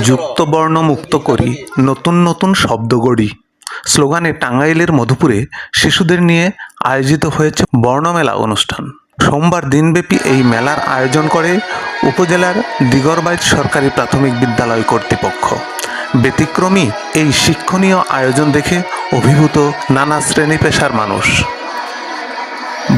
যুক্তবর্ণ মুক্ত করি, নতুন নতুন শব্দ গড়ি। স্লোগানে টাঙ্গাইলের মধুপুরে শিশুদের নিয়ে আয়োজিত হয়েছে বর্ণমেলা অনুষ্ঠান। সোমবার দিনব্যাপী এই মেলার আয়োজন করে উপজেলার দিগরবাইত সরকারি প্রাথমিক বিদ্যালয় কর্তৃপক্ষ। ব্যতিক্রমী এই শিক্ষণীয় আয়োজন দেখে অভিভূত নানা শ্রেণি পেশার মানুষ।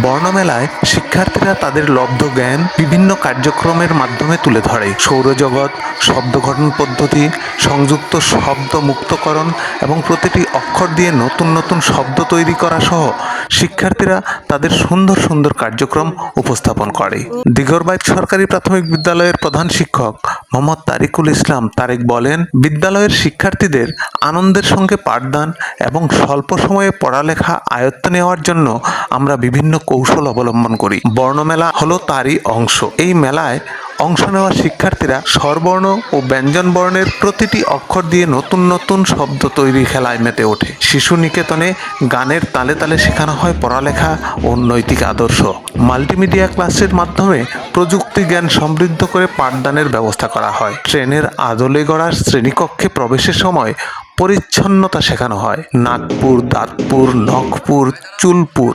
বর্ণমেলায় শিক্ষার্থীরা তাদের লব্ধ জ্ঞান বিভিন্ন কার্যক্রমের মাধ্যমে তুলে ধরে। সৌরজগৎ শব্দ গঠন পদ্ধতি, সংযুক্ত শব্দ মুক্তকরণ এবং প্রতিটি অক্ষর দিয়ে নতুন নতুন শব্দ তৈরি করা সহ শিক্ষার্থীরা তাদের সুন্দর সুন্দর কার্যক্রম উপস্থাপন করে। দিগরবাইত সরকারি প্রাথমিক বিদ্যালয়ের প্রধান শিক্ষক মোহাম্মদ তারিকুল ইসলাম তারেক বলেন, বিদ্যালয়ের শিক্ষার্থীদের আনন্দের সঙ্গে পাঠদান এবং স্বল্প সময়ে পড়ালেখা আয়ত্ত নেওয়ার জন্য আমরা বিভিন্ন কৌশল অবলম্বন করি। বর্ণমেলা হলো তারই অংশ। এই মেলায় অংশ নেওয়া শিক্ষার্থীরা স্বরবর্ণ ও ব্যঞ্জন বর্ণের প্রতিটি অক্ষর দিয়ে নতুন নতুন শব্দ তৈরি খেলায় মেতে ওঠে। শিশু নিকেতনে গানের তালে তালে শেখানো হয় পড়ালেখা ও নৈতিক আদর্শ। মাল্টিমিডিয়া ক্লাসের মাধ্যমে প্রযুক্তি জ্ঞান সমৃদ্ধ করে পাঠদানের ব্যবস্থা করা হয়। ট্রেনের আদলে গড়ার শ্রেণীকক্ষে প্রবেশের সময় পরিচ্ছন্নতা শেখানো হয়। নাগপুর, দাঁতপুর, নখপুর, চুলপুর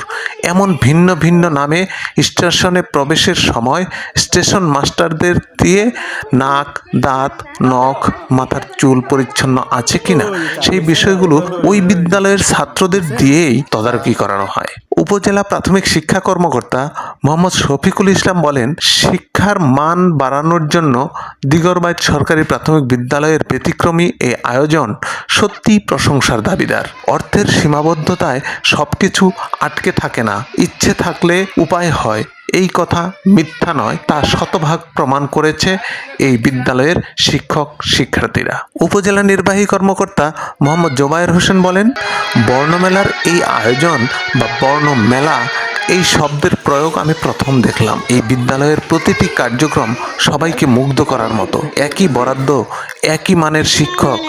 এমন ভিন্ন ভিন্ন নামে স্টেশনে প্রবেশের সময় স্টেশন মাস্টারদের দিয়ে নাক, দাঁত, নখ, মাথার চুল পরিচ্ছন্ন আছে কিনা সেই বিষয়গুলো ওই বিদ্যালয়ের ছাত্রদের দিয়েই তদারকি করানো হয়। উপজেলা প্রাথমিক শিক্ষা কর্মকর্তা মোহাম্মদ শফিকুল ইসলাম বলেন, শিক্ষার মান বাড়ানোর জন্য দিগরবাইত সরকারি প্রাথমিক বিদ্যালয়ের ব্যতিক্রমী এই আয়োজন সত্যি প্রশংসার দাবিদার। অর্থের সীমাবদ্ধতায় সবকিছু আটকে থাকে না। ইচ্ছে থাকলে উপায় হয়। এই কথা মিথ্যা নয়, তা শতভাগ প্রমাণ করেছে এই বিদ্যালয়ের শিক্ষক শিক্ষার্থীরা। উপজেলা নির্বাহী কর্মকর্তা মোহাম্মদ জোবায়ের হোসেন বলেন, বর্ণমেলার এই আয়োজন বা বর্ণমেলা এই শব্দের প্রয়োগ আমি প্রথম দেখলাম। এই বিদ্যালয়ের প্রতিটি কার্যক্রম সবাইকে মুগ্ধ করার মতো। একই বরাদ্দ, একই মানের শিক্ষক,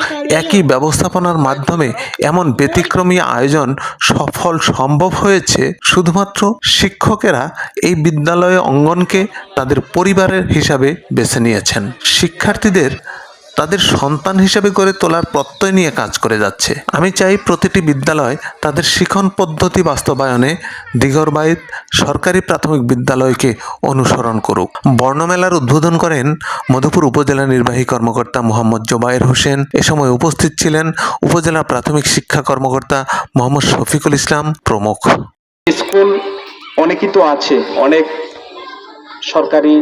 একই ব্যবস্থাপনার মাধ্যমে এমন ব্যতিক্রমী আয়োজন সফল সম্ভব হয়েছে, শুধুমাত্র শিক্ষকেরা এই বিদ্যালয়ে অঙ্গনকে তাদের পরিবারের হিসাবে বেছে নিয়েছেন। শিক্ষার্থীদের তাদের সন্তান হিসেবে গড়ে তোলার প্রত্যয় নিয়ে কাজ করে যাচ্ছে। আমি চাই প্রতিটি বিদ্যালয় তাদের শিখন পদ্ধতি বাস্তবায়নে দিগরবাইত সরকারি প্রাথমিক বিদ্যালয়কে অনুসরণ করুক। বর্ণমেলার উদ্বোধন করেন মধুপুর উপজেলা নির্বাহী কর্মকর্তা মোহাম্মদ জোবায়ের হোসেন। এ সময় উপস্থিত ছিলেন উপজেলা প্রাথমিক শিক্ষা কর্মকর্তা মোহাম্মদ শফিকুল ইসলাম প্রমুখ। স্কুল অনেকই তো আছে, অনেক সরকারি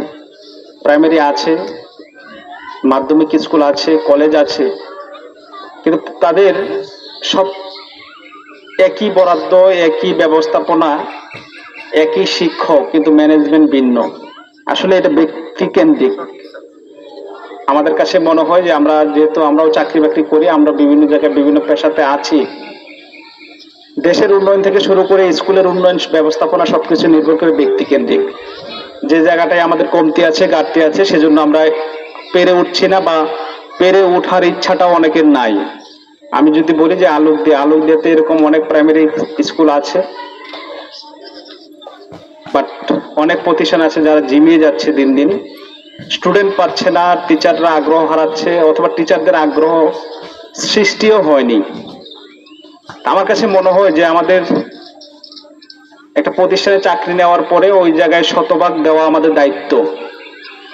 প্রাইমারি আছে মাধ্যমিক স্কুল আছে, কলেজ আছে, কিন্তু তাদের সব একই বরাদ্দ, একই ব্যবস্থাপনা, একই শিক্ষক, কিন্তু ম্যানেজমেন্ট ভিন্ন। আসলে এটা ব্যক্তিকেন্দ্রিক। আমাদের কাছে মনে হয় যে আমরা যেহেতু আমরাও চাকরি বাকরি করি, আমরা বিভিন্ন জায়গায় বিভিন্ন পেশাতে আছি। দেশের উন্নয়ন থেকে শুরু করে স্কুলের উন্নয়ন ব্যবস্থাপনা সবকিছু নির্ভর করে ব্যক্তিকেন্দ্রিক। যে জায়গাটায় আমাদের কমতি আছে, ঘাটতি আছে, সেজন্য আমরা পেরে উঠছি না বা পেরে ওঠার ইচ্ছাটাও অনেকের নাই। আমি যদি বলি যে আলোক দিয়ে, আলোক দিয়েতে এরকম অনেক প্রাইমারি স্কুল আছে। বাট অনেক প্রতিষ্ঠান আছে যারা জিমিয়ে যাচ্ছে দিন দিন। স্টুডেন্ট পাচ্ছে না টিচাররা আগ্রহ হারাচ্ছে, অথবা টিচারদের আগ্রহ সৃষ্টিও হয়নি। আমার কাছে মনে হয় যে আমাদের একটা প্রতিষ্ঠানে চাকরি নেওয়ার পরে ওই জায়গায় শতভাগ দেওয়া আমাদের দায়িত্ব।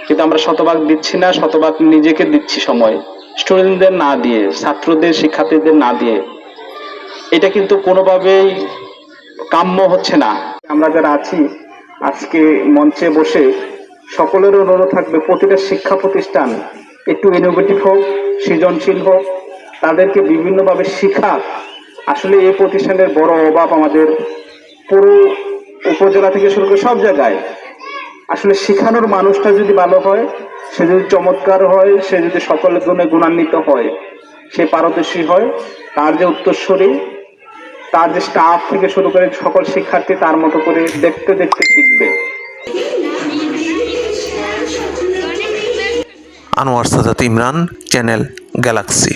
কিন্তু আমরা শতভাগ দিচ্ছি না, শতভাগ নিজেকে দিচ্ছি সময়। স্টুডেন্টদের না দিয়ে, ছাত্রদের, শিক্ষার্থীদের না দিয়ে। এটা কিন্তু কোনোভাবেই কাম্য হচ্ছে না। আমরা যারা আছি, আজকে মঞ্চে বসে সকলের অনুরোধ থাকবে, প্রতিটা শিক্ষা প্রতিষ্ঠান একটু ইনোভেটিভ হোক, সৃজনশীল হোক, তাদেরকে বিভিন্নভাবে শিখা। আসলে এই প্রতিষ্ঠানের বড় অভাব আমাদের পুরো উপজেলা থেকে শুরু করে সব জায়গায়। আসলে শেখানোর মানুষটা যদি ভালো হয়, সে যদি চমৎকার হয়, সে যদি সকলের জন্য গুণান্বিত হয়, সে পারদর্শী হয়, তার যে উত্তরস্বরী তার যে স্টাফ থেকে শুরু করে সকল শিক্ষার্থী তার মতো করে দেখতে দেখতে শিখবে। Anwar Sadat Imran, channel Galaxy.